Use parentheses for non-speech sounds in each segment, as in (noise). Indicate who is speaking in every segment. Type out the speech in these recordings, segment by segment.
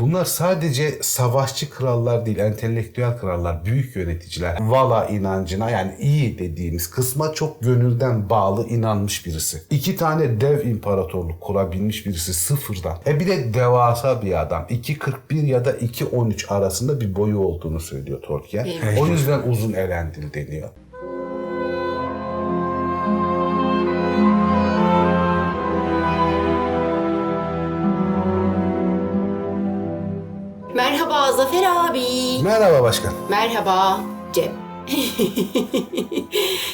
Speaker 1: Bunlar sadece savaşçı krallar değil, entelektüel krallar, büyük yöneticiler. Vala inancına yani iyi dediğimiz kısma çok gönülden bağlı inanmış birisi. İki tane dev imparatorluk kurabilmiş birisi sıfırdan. E bir de devasa bir adam. 2.41 ya da 2.13 arasında bir boyu olduğunu söylüyor Tolkien. O yüzden uzun Elendil deniyor.
Speaker 2: Merhaba
Speaker 1: başkan.
Speaker 2: Merhaba Cem. (laughs)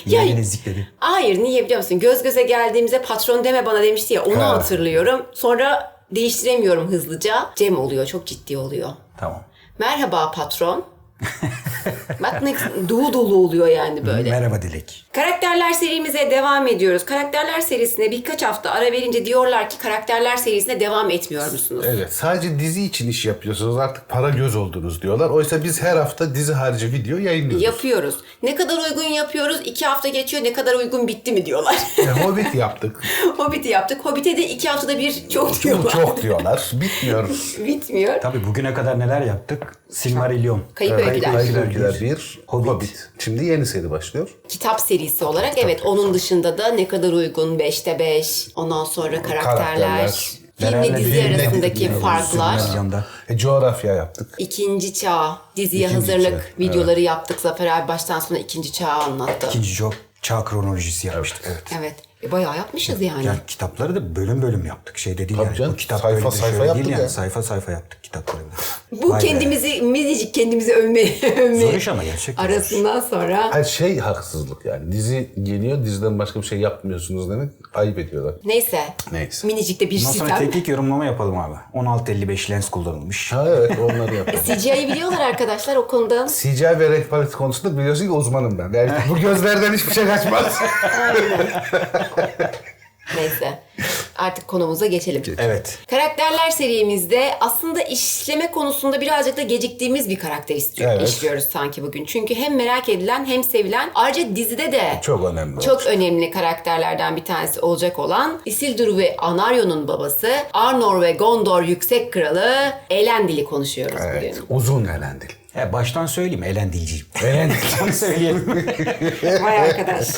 Speaker 2: ya,
Speaker 3: Yeni zikledi.
Speaker 2: hayır niye biliyor musun? Göz göze geldiğimizde patron deme bana demişti ya onu
Speaker 1: Ha.
Speaker 2: hatırlıyorum. Sonra değiştiremiyorum hızlıca. Cem oluyor çok ciddi oluyor.
Speaker 3: Tamam.
Speaker 2: Merhaba patron. Bak ne dolu dolu oluyor yani böyle.
Speaker 3: Merhaba Dilek.
Speaker 2: Karakterler serimize devam ediyoruz. Karakterler serisine birkaç hafta ara verince diyorlar ki karakterler serisine devam etmiyor musunuz?
Speaker 1: Evet sadece dizi için iş yapıyorsunuz artık para göz oldunuz diyorlar. Oysa biz her hafta dizi harici video yayınlıyoruz.
Speaker 2: Yapıyoruz. Ne kadar uygun yapıyoruz? İki hafta geçiyor. Ne kadar uygun bitti mi diyorlar.
Speaker 1: E, Hobbit yaptık. (laughs)
Speaker 2: Hobbit'i yaptık. Hobbit'e de iki haftada bir çok diyorlar.
Speaker 1: Çok diyorlar. Bitmiyor. (laughs)
Speaker 2: Bitmiyor.
Speaker 3: Tabii bugüne kadar neler yaptık? Silmarillion.
Speaker 2: Kayıp
Speaker 3: Evet,
Speaker 2: Öyküler.
Speaker 1: Kayıp
Speaker 3: bir.
Speaker 1: Öyküler 1, Hobbit.
Speaker 3: Hobbit.
Speaker 1: Şimdi yeni seri başlıyor.
Speaker 2: Kitap serisi olarak evet. Onun dışında da ne kadar uygun? 5'te 5. Ondan sonra karakterler.
Speaker 1: Karakterler.
Speaker 2: Filmle
Speaker 3: Beraber
Speaker 2: dizi
Speaker 3: filmle
Speaker 2: arasındaki
Speaker 3: dizi
Speaker 2: farklar.
Speaker 3: Silmarillion'da.
Speaker 1: E, coğrafya yaptık.
Speaker 2: İkinci çağ. Diziye
Speaker 1: İkinci
Speaker 2: hazırlık
Speaker 1: çağ,
Speaker 2: videoları yaptık. Zafer abi baştan sona ikinci çağı anlattı.
Speaker 3: İkinci çok çağ kronolojisi yapmıştık. Evet.
Speaker 2: Evet. E, bayağı yapmışız yani.
Speaker 3: Yani kitapları da bölüm bölüm yaptık. Şey değil
Speaker 1: Tabii
Speaker 3: yani.
Speaker 1: canım,
Speaker 3: Bu kitap
Speaker 1: sayfa
Speaker 3: böyle
Speaker 1: sayfa yaptık
Speaker 3: yani.
Speaker 1: ya.
Speaker 3: Sayfa sayfa yaptık kitapları. (laughs)
Speaker 2: Bu
Speaker 3: Vay be.
Speaker 2: kendimizi, minicik kendimizi övme, övme
Speaker 3: Zor iş ama gerçekten zor.
Speaker 2: arasından sonra.
Speaker 1: Her şey haksızlık yani. Dizi geliyor, diziden başka bir şey yapmıyorsunuz demek ayıp ediyorlar.
Speaker 2: Neyse.
Speaker 1: Neyse.
Speaker 2: Minicik de bir
Speaker 3: Bundan sonra
Speaker 2: sistem.
Speaker 3: teknik yorumlama yapalım abi. 1655 lens kullanılmış.
Speaker 1: Ha evet onları (laughs) yapalım.
Speaker 2: CGI'yi biliyorlar arkadaşlar o konuda.
Speaker 1: CGI ve renk paleti konusunda biliyorsun ki uzmanım ben. Yani bu gözlerden hiçbir şey kaçmaz. (laughs)
Speaker 2: Artık konumuza geçelim.
Speaker 3: Evet.
Speaker 2: Karakterler serimizde aslında işleme konusunda birazcık da geciktiğimiz bir karakter istiyor,
Speaker 1: Evet.
Speaker 2: işliyoruz sanki bugün. Çünkü hem merak edilen hem sevilen ayrıca dizide de
Speaker 1: Çok önemli.
Speaker 2: çok önemli karakterlerden bir tanesi olacak olan Isildur ve Anarion'un babası Arnor ve Gondor Yüksek Kralı Elendil'i konuşuyoruz
Speaker 1: Evet.
Speaker 2: bugün.
Speaker 1: Uzun elendil.
Speaker 3: He, baştan söyleyeyim elendilciyim.
Speaker 1: Elendil.
Speaker 3: Baştan söyleyelim. (laughs)
Speaker 2: Vay arkadaş.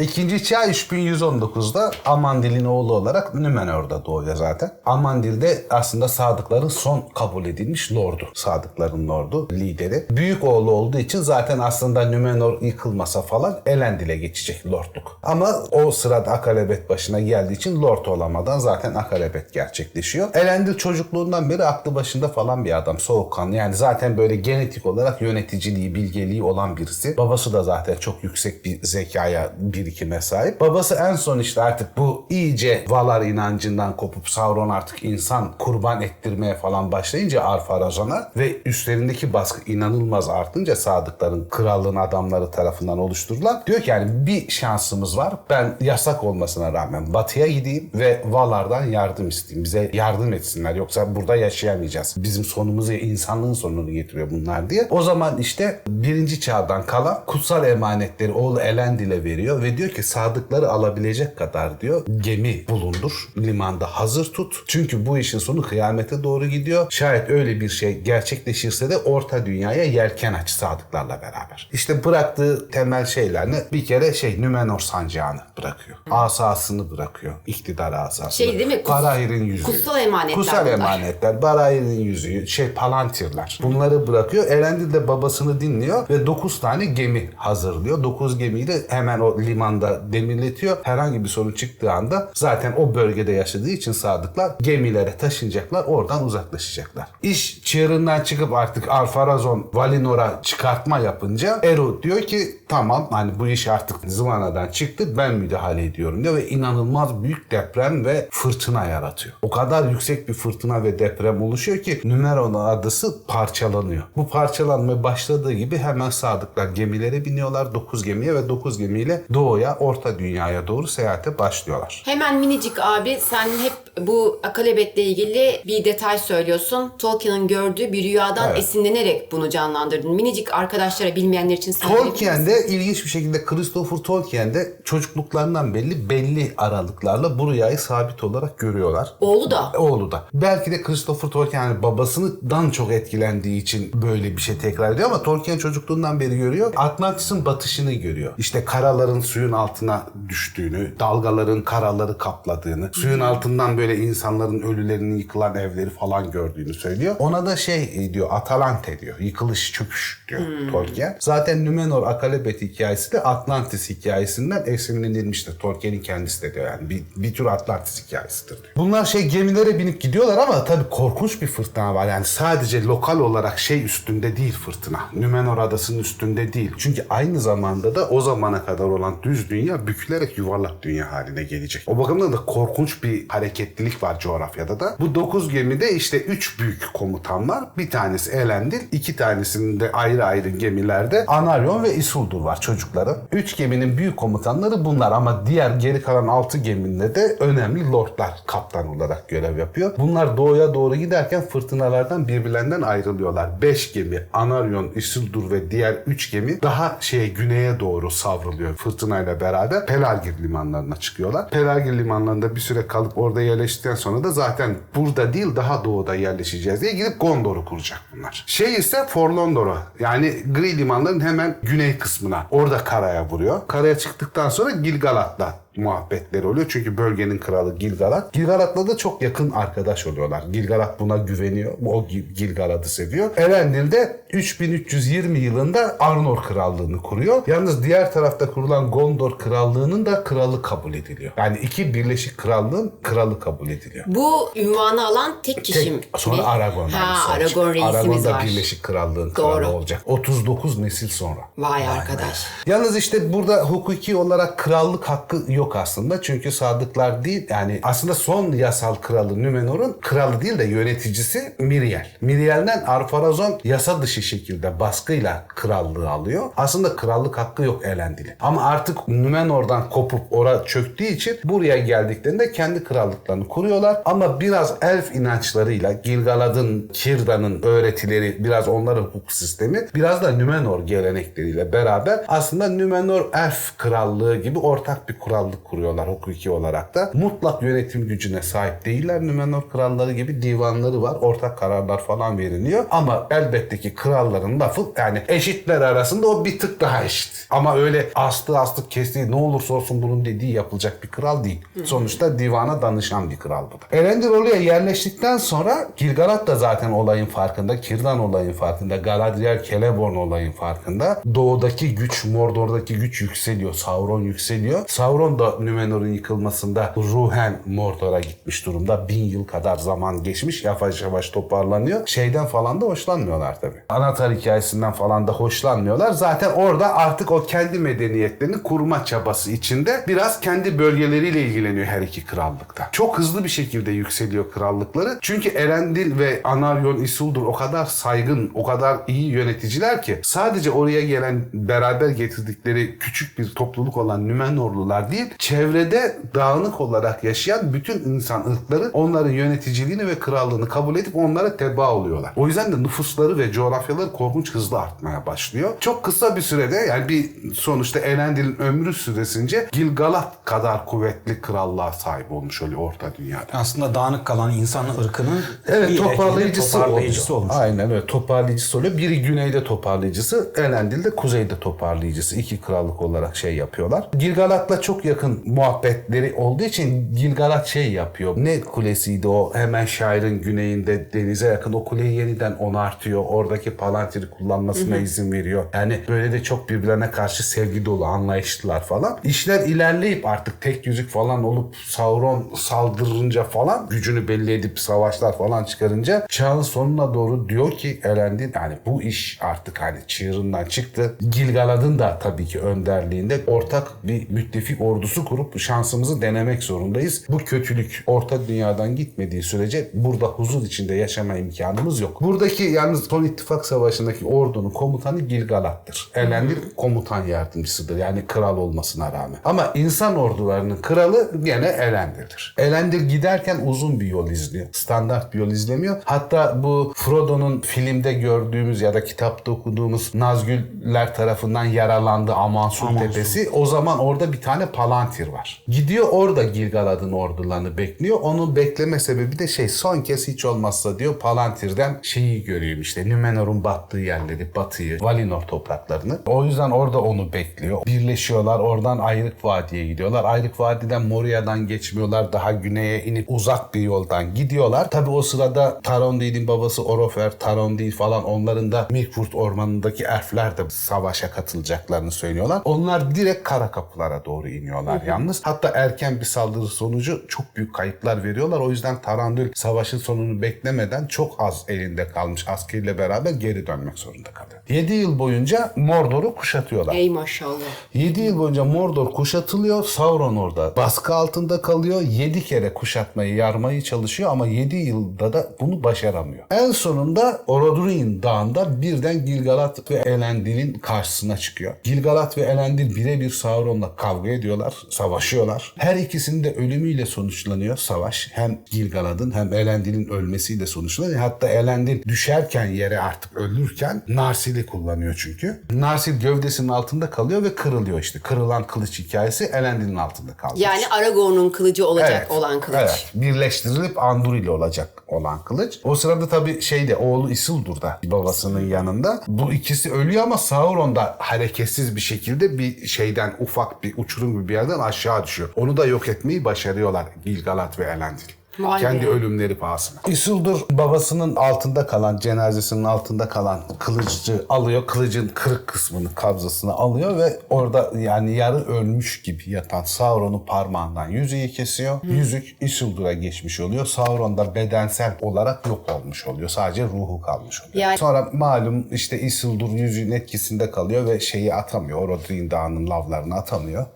Speaker 1: İkinci çağ 3119'da Amandil'in oğlu olarak Nümenor'da doğuyor zaten. Amandil de aslında Sadıkların son kabul edilmiş lordu. Sadıkların lordu, lideri. Büyük oğlu olduğu için zaten aslında Nümenor yıkılmasa falan Elendil'e geçecek lordluk. Ama o sırada Akalebet başına geldiği için lord olamadan zaten Akalebet gerçekleşiyor. Elendil çocukluğundan beri aklı başında falan bir adam. Soğukkanlı yani zaten böyle genetik olarak yöneticiliği, bilgeliği olan birisi. Babası da zaten çok yüksek bir zekaya, birikime sahip. Babası en son işte artık bu iyice Valar inancından kopup Sauron artık insan kurban ettirmeye falan başlayınca Arpharazon'a ve üstlerindeki baskı inanılmaz artınca sadıkların krallığın adamları tarafından oluşturulan diyor ki yani bir şansımız var. Ben yasak olmasına rağmen batıya gideyim ve Valar'dan yardım isteyeyim. Bize yardım etsinler yoksa burada yaşayamayacağız. Bizim sonumuzu insanlığın sonunu getiriyor bunlar diye. O zaman işte birinci çağdan kalan kutsal emanetleri oğlu Elendil'e veriyor ve diyor ki sadıkları alabilecek kadar diyor gemi bulundur. Limanda hazır tut. Çünkü bu işin sonu kıyamete doğru gidiyor. Şayet öyle bir şey gerçekleşirse de orta dünyaya yelken aç sadıklarla beraber. İşte bıraktığı temel şeylerini bir kere şey Nümenor sancağını bırakıyor. Asasını bırakıyor. İktidar asasını.
Speaker 2: Şey değil mi? Kus-
Speaker 1: Barahir'in yüzüğü.
Speaker 2: kutsal emanetler
Speaker 1: Kutsal emanetler. Barahir'in yüzüğü. Şey palantirler. Bunları bırakıyor. Elendil de babasını dinliyor ve 9 tane gemi hazırlıyor. 9 gemiyi de hemen o limanda demirletiyor. Herhangi bir sorun çıktığı anda zaten o bölgede yaşadığı için sadıklar gemilere taşınacaklar. Oradan uzaklaşacaklar. İş çığırından çıkıp artık Arpharazon Valinor'a çıkartma yapınca Eru diyor ki tamam hani bu iş artık zıvanadan çıktı ben müdahale ediyorum diyor ve inanılmaz büyük deprem ve fırtına yaratıyor. O kadar yüksek bir fırtına ve deprem oluşuyor ki Numeron adası parçalanıyor. Parçalanıyor. Bu parçalanma başladığı gibi hemen sadıklar gemilere biniyorlar. 9 gemiye ve 9 gemiyle doğuya, orta dünyaya doğru seyahate başlıyorlar.
Speaker 2: Hemen minicik abi sen hep bu Akalebet'le ilgili bir detay söylüyorsun. Tolkien'in gördüğü bir rüyadan
Speaker 1: Evet.
Speaker 2: esinlenerek bunu canlandırdın. Minicik arkadaşlara bilmeyenler için?
Speaker 1: Tolkien'de ilginç bir şekilde Christopher Tolkien'de çocukluklarından belli belli aralıklarla bu rüyayı sabit olarak görüyorlar.
Speaker 2: Oğlu da.
Speaker 1: Oğlu da. Belki de Christopher Tolkien yani babasından çok etkilendiği için böyle bir şey tekrar ediyor ama Tolkien çocukluğundan beri görüyor. Atlantis'in batışını görüyor. İşte karaların suyun altına düştüğünü, dalgaların karaları kapladığını, suyun altından böyle insanların ölülerinin yıkılan evleri falan gördüğünü söylüyor. Ona da şey diyor Atalante diyor. Yıkılış, çöküş diyor Tolkien. Zaten Numenor Akalebet hikayesi de Atlantis hikayesinden esinlenilmiştir. Tolkien'in kendisi de diyor yani bir, bir tür Atlantis hikayesidir diyor. Bunlar şey gemilere binip gidiyorlar ama tabii korkunç bir fırtına var. Yani sadece lokal olarak şey üstünde değil fırtına. Numenor adasının üstünde değil. Çünkü aynı zamanda da o zamana kadar olan düz dünya bükülerek yuvarlak dünya haline gelecek. O bakımdan da korkunç bir hareketlilik var coğrafyada da. Bu 9 gemide işte 3 büyük komutan var. Bir tanesi Elendil, iki tanesinde ayrı ayrı gemilerde Anarion ve Isildur var çocukların. 3 geminin büyük komutanları bunlar ama diğer geri kalan 6 geminde de önemli lordlar kaptan olarak görev yapıyor. Bunlar doğuya doğru giderken fırtınalardan birbirlerinden ayrılıyorlar. 5 gemi Anarion, Isildur ve diğer 3 gemi daha şeye güneye doğru savruluyor fırtınayla beraber. Pelargir limanlarına çıkıyorlar. Pelargir limanlarında bir süre kalıp orada yerleştikten sonra da zaten burada değil daha doğuda yerleşeceğiz diye gidip Gondor'u kuracak bunlar. Şey ise Forlondor'a yani Gri limanların hemen güney kısmına orada karaya vuruyor. Karaya çıktıktan sonra Gilgalad'la muhabbetleri oluyor. Çünkü bölgenin kralı Gilgalad. Gilgalad'la da çok yakın arkadaş oluyorlar. Gilgalad buna güveniyor. O Gil- Gilgalad'ı seviyor. Elendil de 3320 yılında Arnor krallığını kuruyor. Yalnız diğer tarafta kurulan Gondor krallığının da kralı kabul ediliyor. Yani iki birleşik krallığın kralı kabul ediliyor.
Speaker 2: Bu ünvanı alan tek kişi mi?
Speaker 1: Tek, sonra Aragon.
Speaker 2: Ha. Aragon reisimiz
Speaker 1: Aragon da
Speaker 2: var.
Speaker 1: Birleşik Krallığın
Speaker 2: Doğru.
Speaker 1: kralı olacak. 39 nesil sonra.
Speaker 2: Vay arkadaş.
Speaker 1: Yalnız işte burada hukuki olarak krallık hakkı yok aslında. Çünkü sadıklar değil yani aslında son yasal kralı Numenor'un kralı değil de yöneticisi Miriel. Miriel'den Arpharazon yasa dışı şekilde baskıyla krallığı alıyor. Aslında krallık hakkı yok Elendil'in. Ama artık Numenor'dan kopup ora çöktüğü için buraya geldiklerinde kendi krallıklarını kuruyorlar. Ama biraz elf inançlarıyla Gilgalad'ın, Kirda'nın öğretileri, biraz onların hukuk sistemi, biraz da Numenor gelenekleriyle beraber aslında Numenor elf krallığı gibi ortak bir krallık kuruyorlar hukuki olarak da. Mutlak yönetim gücüne sahip değiller. Numenor kralları gibi divanları var. Ortak kararlar falan veriliyor. Ama elbette ki kralların lafı yani eşitler arasında o bir tık daha eşit. Ama öyle astı astık kestiği ne olursa olsun bunun dediği yapılacak bir kral değil. Sonuçta divana danışan bir kral bu. Elendil oraya yerleştikten sonra Gilgalad da zaten olayın farkında. Kirdan olayın farkında. Galadriel Celeborn olayın farkında. Doğudaki güç, Mordor'daki güç yükseliyor. Sauron yükseliyor. Sauron da Numenor'un yıkılmasında ruhen Mordor'a gitmiş durumda. Bin yıl kadar zaman geçmiş. Yavaş yavaş toparlanıyor. Şeyden falan da hoşlanmıyorlar tabii. Anahtar hikayesinden falan da hoşlanmıyorlar. Zaten orada artık o kendi medeniyetlerini kurma çabası içinde biraz kendi bölgeleriyle ilgileniyor her iki krallıkta. Çok hızlı bir şekilde yükseliyor krallıkları. Çünkü Erendil ve Anarion Isildur o kadar saygın, o kadar iyi yöneticiler ki sadece oraya gelen beraber getirdikleri küçük bir topluluk olan Nümenorlular değil, çevrede dağınık olarak yaşayan bütün insan ırkları onların yöneticiliğini ve krallığını kabul edip onlara teba oluyorlar. O yüzden de nüfusları ve coğrafyaları korkunç hızlı artmaya başlıyor. Çok kısa bir sürede yani bir sonuçta Elendil'in ömrü süresince Gilgalad kadar kuvvetli krallığa sahip olmuş oluyor Orta Dünya'da.
Speaker 3: Aslında dağınık kalan insan ırkının
Speaker 1: Evet
Speaker 3: bir
Speaker 1: toparlayıcısı,
Speaker 3: toparlayıcısı
Speaker 1: oluyor.
Speaker 3: olmuş.
Speaker 1: Aynen öyle toparlayıcısı oluyor. Biri güneyde toparlayıcısı, Elendil de kuzeyde toparlayıcısı. İki krallık olarak şey yapıyorlar. Gilgalad'la çok yakın muhabbetleri olduğu için Gilgalad şey yapıyor. Ne kulesiydi o hemen şairin güneyinde denize yakın o kuleyi yeniden onartıyor. Oradaki palantiri kullanmasına izin veriyor. Yani böyle de çok birbirlerine karşı sevgi dolu anlayışlılar falan. İşler ilerleyip artık tek yüzük falan olup Sauron saldırınca falan gücünü belli edip savaşlar falan çıkarınca çağın sonuna doğru diyor ki Elendil yani bu iş artık hani çığırından çıktı. Gilgalad'ın da tabii ki önderliğinde ortak bir müttefik ordusu ordusu kurup şansımızı denemek zorundayız. Bu kötülük orta dünyadan gitmediği sürece burada huzur içinde yaşama imkanımız yok. Buradaki yalnız Son İttifak Savaşı'ndaki ordunun komutanı Gilgalad'tır. Elendil komutan yardımcısıdır. Yani kral olmasına rağmen. Ama insan ordularının kralı gene Elendil'dir. Elendil giderken uzun bir yol izliyor. Standart bir yol izlemiyor. Hatta bu Frodo'nun filmde gördüğümüz ya da kitapta okuduğumuz Nazgûl'ler tarafından yaralandı Amansun
Speaker 3: Amansun.
Speaker 1: Tepesi. O zaman orada bir tane Palantir var. Gidiyor orada Gilgalad'ın ordularını bekliyor. Onun bekleme sebebi de şey son kez hiç olmazsa diyor Palantir'den şeyi görüyor işte Numenor'un battığı yerleri, batıyı, Valinor topraklarını. O yüzden orada onu bekliyor. Birleşiyorlar. Oradan Ayrık Vadi'ye gidiyorlar. Ayrık Vadi'den Moria'dan geçmiyorlar. Daha güneye inip uzak bir yoldan gidiyorlar. Tabi o sırada Tarondi'nin babası Orofer, Tarondil falan onların da Mirkwood ormanındaki elfler de savaşa katılacaklarını söylüyorlar. Onlar direkt kara kapılara doğru iniyorlar yalnız. Hatta erken bir saldırı sonucu çok büyük kayıplar veriyorlar. O yüzden Tarandül savaşın sonunu beklemeden çok az elinde kalmış askeriyle beraber geri dönmek zorunda kalıyor. 7 yıl boyunca Mordor'u kuşatıyorlar.
Speaker 2: Ey maşallah.
Speaker 1: 7 yıl boyunca Mordor kuşatılıyor. Sauron orada baskı altında kalıyor. 7 kere kuşatmayı, yarmayı çalışıyor ama 7 yılda da bunu başaramıyor. En sonunda Orodruin Dağı'nda birden Gilgalad ve Elendil'in karşısına çıkıyor. Gilgalad ve Elendil birebir Sauron'la kavga ediyorlar, savaşıyorlar. Her ikisinin de ölümüyle sonuçlanıyor savaş. Hem Gilgalad'ın hem Elendil'in ölmesiyle sonuçlanıyor. Hatta Elendil düşerken yere artık ölürken Narsil'i kullanıyor çünkü. Narsil gövdesinin altında kalıyor ve kırılıyor işte. Kırılan kılıç hikayesi Elendil'in altında kalmış.
Speaker 2: Yani Aragorn'un kılıcı olacak olan kılıç.
Speaker 1: Evet. Birleştirilip Andur ile olacak olan kılıç. O sırada tabii şeyde oğlu Isildur da babasının yanında. Bu ikisi ölüyor ama Sauron da hareketsiz bir şekilde bir şeyden ufak bir uçurum gibi bir yerden aşağı düşüyor. Onu da yok etmeyi başarıyorlar Gilgalad ve Elendil.
Speaker 2: Vay
Speaker 1: Kendi
Speaker 2: be.
Speaker 1: ölümleri pahasına. Isildur babasının altında kalan, cenazesinin altında kalan kılıcı alıyor. Kılıcın kırık kısmını, kabzasını alıyor ve orada yani yarı ölmüş gibi yatan Sauron'un parmağından yüzüğü kesiyor. Yüzük Isildur'a geçmiş oluyor. Sauron da bedensel olarak yok olmuş oluyor. Sadece ruhu kalmış oluyor.
Speaker 2: Yani-
Speaker 1: Sonra malum işte Isildur yüzüğün etkisinde kalıyor ve şeyi atamıyor. Orodruin Dağı'nın lavlarını atamıyor.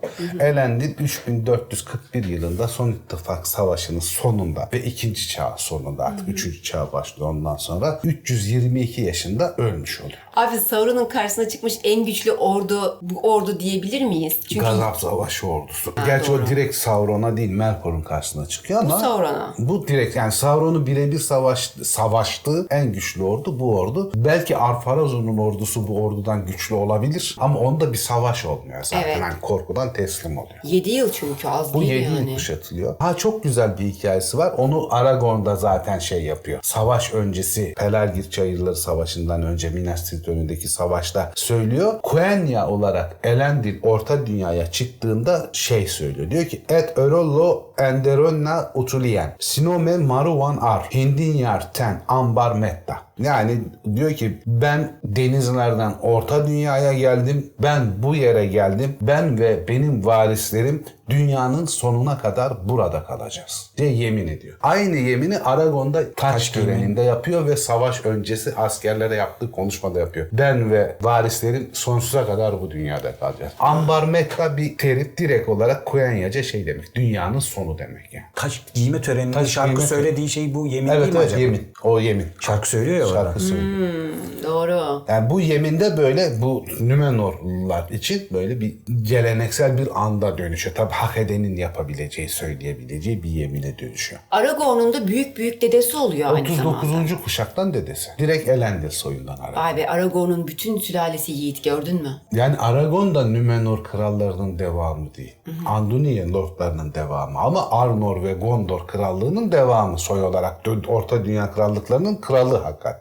Speaker 1: Elendil 3441 yılında Son İttifak Savaşı'nın sonunda ve ikinci çağ sonunda artık üçüncü çağ başlıyor ondan sonra 322 yaşında ölmüş oluyor.
Speaker 2: Abi Sauron'un karşısına çıkmış en güçlü ordu bu ordu diyebilir miyiz? Çünkü
Speaker 1: Gazap Savaşı ordusu. Gerçi o direkt Sauron'a değil Melkor'un karşısına çıkıyor ama
Speaker 2: Sauron'a.
Speaker 1: bu direkt yani Sauron'u birebir savaş, savaştığı en güçlü ordu bu ordu. Belki Arpharazon'un ordusu bu ordudan güçlü olabilir ama onda bir savaş olmuyor zaten.
Speaker 2: Evet.
Speaker 1: Yani korkudan teslim oluyor.
Speaker 2: 7 yıl çünkü az
Speaker 1: Bu
Speaker 2: değil
Speaker 1: 7
Speaker 2: yani.
Speaker 1: yıl kuşatılıyor. Ha çok güzel bir hikayesi var. Onu Aragorn'da zaten şey yapıyor. Savaş öncesi Pelergir Çayırları Savaşı'ndan önce Minas Tirith önündeki savaşta söylüyor. Quenya olarak Elendil Orta Dünya'ya çıktığında şey söylüyor. Diyor ki Et örollo enderonna utulien. Sinome maruvan ar. Hindin yar ten ambar metta. Yani diyor ki ben denizlerden orta dünyaya geldim. Ben bu yere geldim. Ben ve benim varislerim dünyanın sonuna kadar burada kalacağız diye yemin ediyor. Aynı yemini Aragon'da taç
Speaker 3: Taç
Speaker 1: töreninde yapıyor ve savaş öncesi askerlere yaptığı konuşmada yapıyor. Ben ve varislerim sonsuza kadar bu dünyada kalacağız. Ambar Metta bir terim direkt olarak Kuenyaca şey demek. Dünyanın sonu demek yani.
Speaker 3: Taş giyme töreninde
Speaker 1: Taş
Speaker 3: şarkı
Speaker 1: giyme-
Speaker 3: söylediği şey bu yemin
Speaker 1: Evet
Speaker 3: değil mi
Speaker 1: evet
Speaker 3: acaba?
Speaker 1: yemin. O yemin.
Speaker 3: Şarkı söylüyor ya
Speaker 1: Şarkı söylüyor.
Speaker 2: Doğru.
Speaker 1: Yani bu yeminde böyle bu Nümenorlular için böyle bir geleneksel bir anda dönüşüyor. Tabi hak edenin yapabileceği, söyleyebileceği bir yemine dönüşüyor.
Speaker 2: Aragorn'un da büyük büyük dedesi oluyor aynı
Speaker 1: 39.
Speaker 2: zamanda.
Speaker 1: kuşaktan dedesi. Direkt Elendil soyundan Aragon.
Speaker 2: Vay be Aragorn'un bütün sülalesi yiğit gördün mü?
Speaker 1: Yani Aragon da Nümenor krallarının devamı değil. Anduniye lordlarının devamı. Ama Arnor ve Gondor krallığının devamı soy olarak. Orta Dünya krallıklarının kralı hakikaten.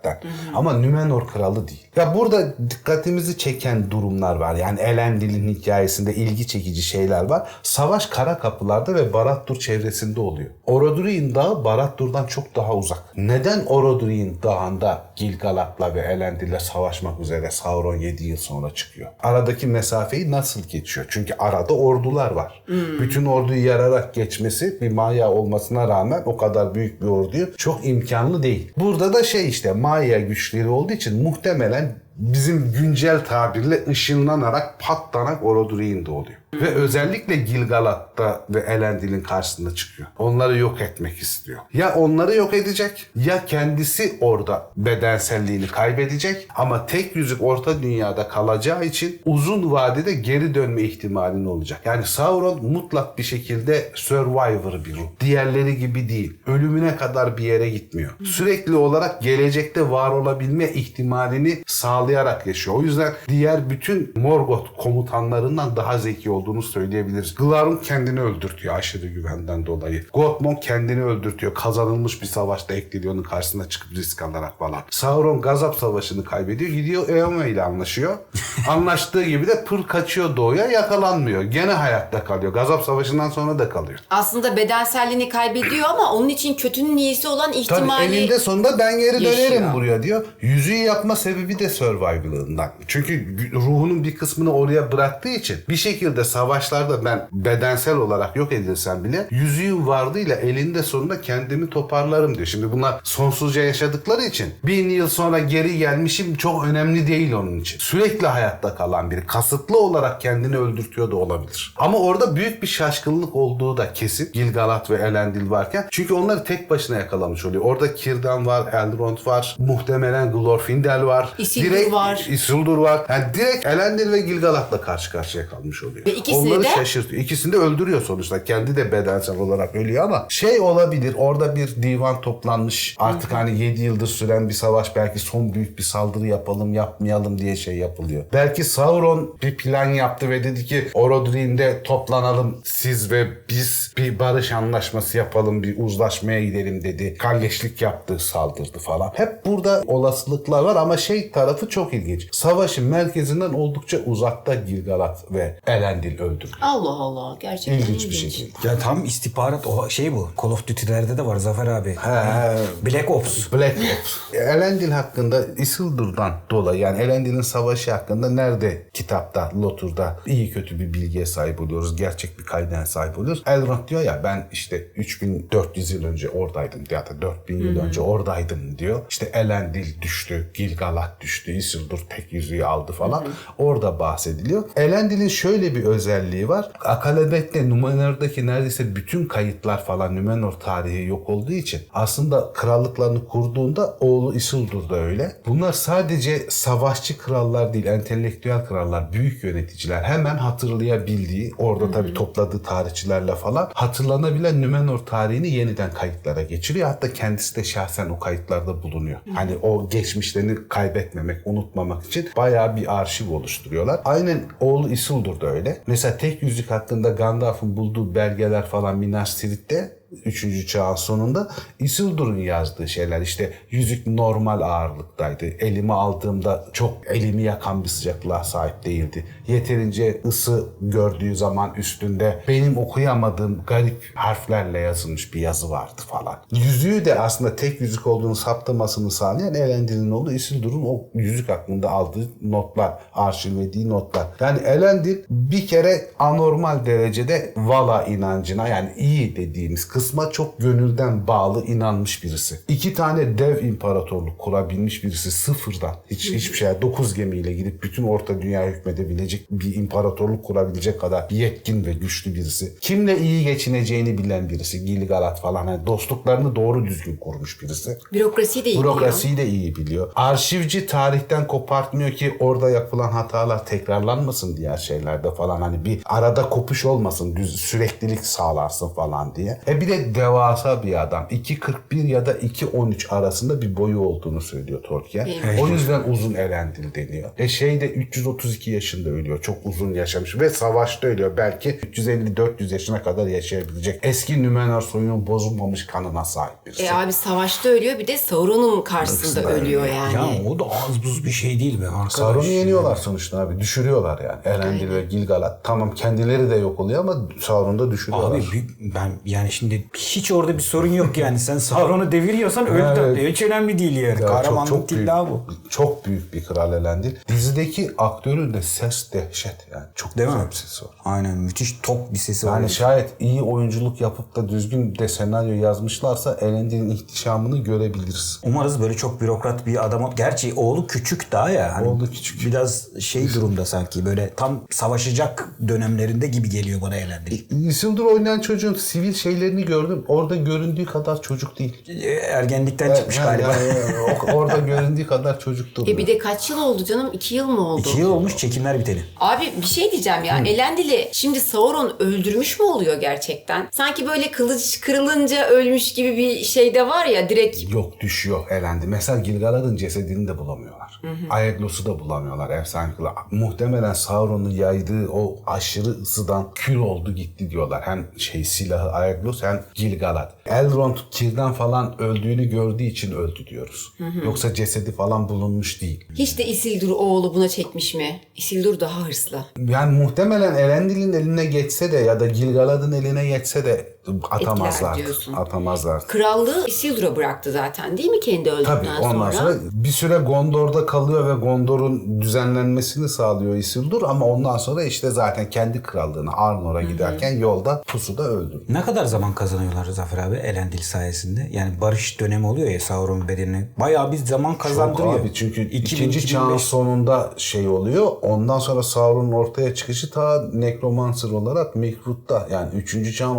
Speaker 1: Ama Nümenor kralı değil. Ya burada dikkatimizi çeken durumlar var. Yani Elendil'in hikayesinde ilgi çekici şeyler var. Savaş kara kapılarda ve Barad-dûr çevresinde oluyor. Orodruin Dağı Barad-dûr'dan çok daha uzak. Neden Orodruin Dağı'nda Gilgalad'la ve Elendil'le savaşmak üzere Sauron 7 yıl sonra çıkıyor? Aradaki mesafeyi nasıl geçiyor? Çünkü arada ordular var. Bütün orduyu yararak geçmesi bir Maya olmasına rağmen o kadar büyük bir orduyu çok imkanlı değil. Burada da şey işte Maya güçleri olduğu için muhtemelen said bizim güncel tabirle ışınlanarak patlanak Orodruin doğuyor. Ve özellikle Gilgalad'da ve Elendil'in karşısına çıkıyor. Onları yok etmek istiyor. Ya onları yok edecek ya kendisi orada bedenselliğini kaybedecek ama tek yüzük orta dünyada kalacağı için uzun vadede geri dönme ihtimalin olacak. Yani Sauron mutlak bir şekilde survivor bir ruh. Diğerleri gibi değil. Ölümüne kadar bir yere gitmiyor. Sürekli olarak gelecekte var olabilme ihtimalini sağlayarak yaşıyor. O yüzden diğer bütün Morgoth komutanlarından daha zeki olduğunu söyleyebiliriz. Glaurung kendini öldürtüyor aşırı güvenden dolayı. Gothmog kendini öldürtüyor. Kazanılmış bir savaşta Ekdelion'un karşısına çıkıp risk alarak falan. Sauron Gazap Savaşı'nı kaybediyor. Gidiyor Eomer ile anlaşıyor. (laughs) Anlaştığı gibi de pır kaçıyor doğuya yakalanmıyor. Gene hayatta kalıyor. Gazap Savaşı'ndan sonra da kalıyor.
Speaker 2: Aslında bedenselliğini kaybediyor ama onun için kötünün iyisi olan
Speaker 1: Tabii
Speaker 2: ihtimali...
Speaker 1: eninde sonunda ben geri
Speaker 2: yaşıyor.
Speaker 1: dönerim buraya diyor. Yüzüğü yapma sebebi de survival'ından. Çünkü ruhunun bir kısmını oraya bıraktığı için bir şekilde savaşlarda ben bedensel olarak yok edilsem bile yüzüğün vardığıyla elinde sonunda kendimi toparlarım diyor. Şimdi bunlar sonsuzca yaşadıkları için bin yıl sonra geri gelmişim çok önemli değil onun için. Sürekli hayatta kalan biri. Kasıtlı olarak kendini öldürtüyor da olabilir. Ama orada büyük bir şaşkınlık olduğu da kesin. Gilgalad ve Elendil varken. Çünkü onları tek başına yakalamış oluyor. Orada Kirdan var, Elrond var, muhtemelen Glorfindel var.
Speaker 2: Isildur var.
Speaker 1: Isildur var. Yani direkt Elendil ve Gilgalad'la karşı karşıya kalmış oluyor.
Speaker 2: Ve ikisini
Speaker 1: Onları
Speaker 2: de-
Speaker 1: şaşırtıyor. İkisini de öldürüyor sonuçta. Kendi de bedensel olarak ölüyor ama şey olabilir. Orada bir divan toplanmış. Artık hani 7 yıldır süren bir savaş. Belki son büyük bir saldırı yapalım yapmayalım diye şey yapılıyor. Belki Sauron bir plan yaptı ve dedi ki Orodruin'de toplanalım siz ve biz bir barış anlaşması yapalım. Bir uzlaşmaya gidelim dedi. Kalleşlik yaptı saldırdı falan. Hep burada olasılıklar var ama şey tarafı çok ilginç. Savaşın merkezinden oldukça uzakta Gilgalad ve Elendil öldürüldü.
Speaker 2: Allah Allah gerçekten
Speaker 1: İlginç bir şekilde.
Speaker 3: Ya tam istihbarat o şey bu. Call of Duty'lerde de var Zafer abi.
Speaker 1: He.
Speaker 3: Black Ops.
Speaker 1: Black Ops. Elendil hakkında Isildur'dan dolayı yani Elendil'in savaşı hakkında nerede kitapta, Lotur'da iyi kötü bir bilgiye sahip oluyoruz. Gerçek bir kaynağa sahip oluyoruz. Elrond diyor ya ben işte 3400 yıl önce oradaydım ya da 4000 yıl önce oradaydım diyor. İşte Elendil düştü, Gilgalad düştü, Isildur tek yüzüğü aldı falan. Orada bahsediliyor. Elendil'in şöyle bir özelliği var. Akalebet'te Numenor'daki neredeyse bütün kayıtlar falan Numenor tarihi yok olduğu için aslında krallıklarını kurduğunda oğlu Isildur da öyle. Bunlar sadece savaşçı krallar değil, entelektüel krallar, büyük yöneticiler. Hemen hatırlayabildiği, orada tabii topladığı tarihçilerle falan hatırlanabilen Numenor tarihini yeniden kayıtlara geçiriyor. Hatta kendisi de şahsen o kayıtlarda bulunuyor. Hani o geçmişlerini kaybetmemek, unutmamak için bayağı bir arşiv oluşturuyorlar. Aynen oğlu Isildur da öyle. Mesela tek yüzük hakkında Gandalf'ın bulduğu belgeler falan Minas Tirith'te 3. çağın sonunda Isildur'un yazdığı şeyler işte yüzük normal ağırlıktaydı. Elime aldığımda çok elimi yakan bir sıcaklığa sahip değildi. Yeterince ısı gördüğü zaman üstünde benim okuyamadığım garip harflerle yazılmış bir yazı vardı falan. Yüzüğü de aslında tek yüzük olduğunu saptamasını sağlayan Elendil'in oğlu Isildur'un o yüzük hakkında aldığı notlar, arşivlediği notlar. Yani Elendil bir kere anormal derecede Vala inancına yani iyi dediğimiz kısma çok gönülden bağlı inanmış birisi. İki tane dev imparatorluk kurabilmiş birisi sıfırdan. Hiç hiçbir şey. Dokuz gemiyle gidip bütün orta dünya hükmedebilecek bir imparatorluk kurabilecek kadar yetkin ve güçlü birisi. Kimle iyi geçineceğini bilen birisi. Gilgalad falan. Yani dostluklarını doğru düzgün kurmuş birisi.
Speaker 2: Bürokrasiyi de iyi biliyor.
Speaker 1: Bürokrasiyi de iyi biliyor. Arşivci tarihten kopartmıyor ki orada yapılan hatalar tekrarlanmasın diğer şeylerde falan. Hani bir arada kopuş olmasın, düz süreklilik sağlarsın falan diye. E bir de devasa bir adam. 2.41 ya da 2.13 arasında bir boyu olduğunu söylüyor Tolkien.
Speaker 2: Evet.
Speaker 1: O yüzden uzun elendil deniyor. E şey de 332 yaşında ölüyor. Çok uzun yaşamış ve savaşta ölüyor. Belki 350-400 yaşına kadar yaşayabilecek. Eski Numenor soyunun bozulmamış kanına sahip birisi.
Speaker 2: E abi savaşta ölüyor bir de Sauron'un karşısında ölüyor yani.
Speaker 3: Ya o da az buz bir şey değil be arkadaş.
Speaker 1: Sauron'u yeniyorlar sonuçta abi. Düşürüyorlar yani. Elendil ve Gilgalad. Tamam kendileri de yok oluyor ama Sauron'u da düşürüyorlar.
Speaker 3: Abi ben yani şimdi Böyle hiç orada bir sorun yok yani. Sen Sauron'u deviriyorsan öldün.
Speaker 1: Evet.
Speaker 3: Hiç önemli değil yani.
Speaker 1: Ya
Speaker 3: Kahramanlık değil
Speaker 1: büyük,
Speaker 3: daha bu.
Speaker 1: Çok büyük bir kral Elendil. Dizideki aktörün de ses dehşet yani. Çok
Speaker 3: Değil
Speaker 1: güzel
Speaker 3: mi?
Speaker 1: bir sesi var.
Speaker 3: Aynen müthiş tok bir sesi var.
Speaker 1: Yani şayet iyi oyunculuk yapıp da düzgün de senaryo yazmışlarsa Elendil'in ihtişamını görebiliriz.
Speaker 3: Umarız böyle çok bürokrat bir adam. Gerçi oğlu küçük daha ya. Hani
Speaker 1: Oğlu küçük.
Speaker 3: Biraz şey durumda sanki böyle tam savaşacak dönemlerinde gibi geliyor bana Elendil.
Speaker 1: Isildur oynayan çocuğun sivil şeylerini gördüm. Orada göründüğü kadar çocuk değil.
Speaker 3: E, Ergenlikten çıkmış
Speaker 1: Yani-
Speaker 3: galiba.
Speaker 1: yani o- orada göründüğü kadar çocuk duruyor.
Speaker 2: E bir de kaç yıl oldu canım? İki yıl mı oldu?
Speaker 3: İki yıl olmuş çekimler biteli.
Speaker 2: Abi bir şey diyeceğim ya. Elendil'i şimdi Sauron öldürmüş mü oluyor gerçekten? Sanki böyle kılıç kırılınca ölmüş gibi bir şey de var ya direkt
Speaker 1: Yok düşüyor elendi. Mesela Gilgalad'ın cesedini de bulamıyorlar. Aeglos'u da bulamıyorlar efsane kıla. Muhtemelen Sauron'un yaydığı o aşırı ısıdan kül oldu gitti diyorlar. Hem şey silahı Aeglos hem Gilgalad. Elrond kirden falan öldüğünü gördüğü için öldü diyoruz. Yoksa cesedi falan bulunmuş değil.
Speaker 2: hiç de Isildur oğlu buna çekmiş mi? Isildur daha hırslı.
Speaker 1: Yani muhtemelen Elendil'in eline geçse de ya da Gilgalad'ın eline geçse de atamazlar. Atamazlar.
Speaker 2: Krallığı Isildur'a bıraktı zaten değil mi kendi öldükten
Speaker 1: Tabii ondan sonra bir süre Gondor'da kalıyor ve Gondor'un düzenlenmesini sağlıyor Isildur ama ondan sonra işte zaten kendi krallığına Arnor'a giderken yolda pusuda öldü.
Speaker 3: Ne kadar zaman kazanıyorlar Zafer abi Elendil sayesinde? Yani barış dönemi oluyor ya Sauron bedenini. Bayağı bir zaman
Speaker 1: Çok
Speaker 3: kazandırıyor.
Speaker 1: abi çünkü
Speaker 3: 2000,
Speaker 1: ikinci çağın
Speaker 3: 2005.
Speaker 1: sonunda şey oluyor. Ondan sonra Sauron'un ortaya çıkışı ta Necromancer olarak Mikrut'ta yani üçüncü çağın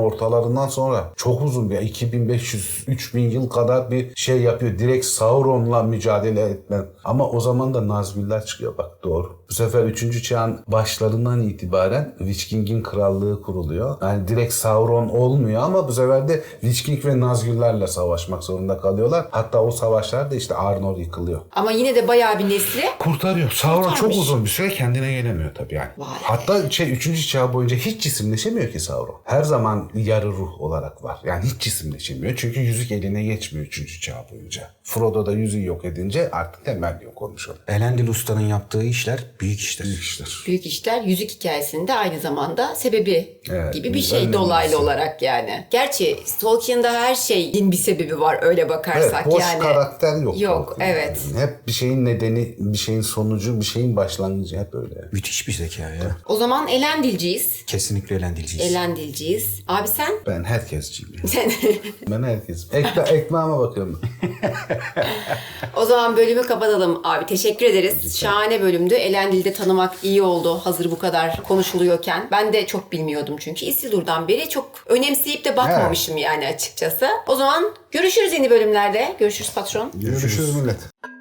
Speaker 1: ortalarından sonra çok uzun bir 2500-3000 yıl kadar bir şey yapıyor. Direkt Sauron'la mücadele etmen. Ama o zaman da Nazgûl'ler çıkıyor bak doğru. Bu sefer 3. çağın başlarından itibaren Witch King'in krallığı kuruluyor. Yani direkt Sauron olmuyor ama bu sefer de Witch King ve Nazgûl'lerle savaşmak zorunda kalıyorlar. Hatta o savaşlarda işte Arnor yıkılıyor.
Speaker 2: Ama yine de bayağı bir nesli
Speaker 1: Kurtarıyor. Sauron çok
Speaker 2: Kurtarmış.
Speaker 1: uzun bir süre kendine gelemiyor tabii yani.
Speaker 2: Vay.
Speaker 1: Hatta şey 3. çağ boyunca hiç cisimleşemiyor ki Sauron. Her zaman yarı ruh olarak var. Yani hiç cisimleşemiyor. Çünkü yüzük eline geçmiyor 3. çağ boyunca. Frodo da yüzüğü yok edince artık temel yok olmuş oluyor.
Speaker 3: Elendil Usta'nın yaptığı işler büyük işler.
Speaker 1: İşler.
Speaker 2: büyük işler yüzük hikayesinde aynı zamanda sebebi
Speaker 1: Evet,
Speaker 2: gibi bir şey dolaylı olarak yani. Gerçi Tolkien'da her şeyin bir sebebi var öyle
Speaker 1: Evet,
Speaker 2: bakarsak
Speaker 1: boş
Speaker 2: yani.
Speaker 1: karakter yok.
Speaker 2: Yok, evet.
Speaker 1: Yani hep bir şeyin nedeni, bir şeyin sonucu, bir şeyin başlangıcı hep öyle.
Speaker 3: Müthiş bir zeka ya.
Speaker 2: O zaman Elendilciyiz.
Speaker 3: Kesinlikle Elendilciyiz.
Speaker 2: Elendilciyiz. Abi sen?
Speaker 1: Ben herkesciyim. ya. (laughs)
Speaker 2: Sen
Speaker 1: ben herkesim. Ekme ekmeğime bakıyorum.
Speaker 2: o zaman bölümü kapatalım abi. Teşekkür ederiz. Şahane bölümdü. Elendil'de tanımak iyi oldu. Hazır bu kadar konuşuluyorken. Ben de çok bilmiyordum çünkü. Isildur'dan beri çok önemseyip de bakmamışım yani açıkçası. O zaman görüşürüz yeni bölümlerde. Görüşürüz patron.
Speaker 1: Görüşürüz millet.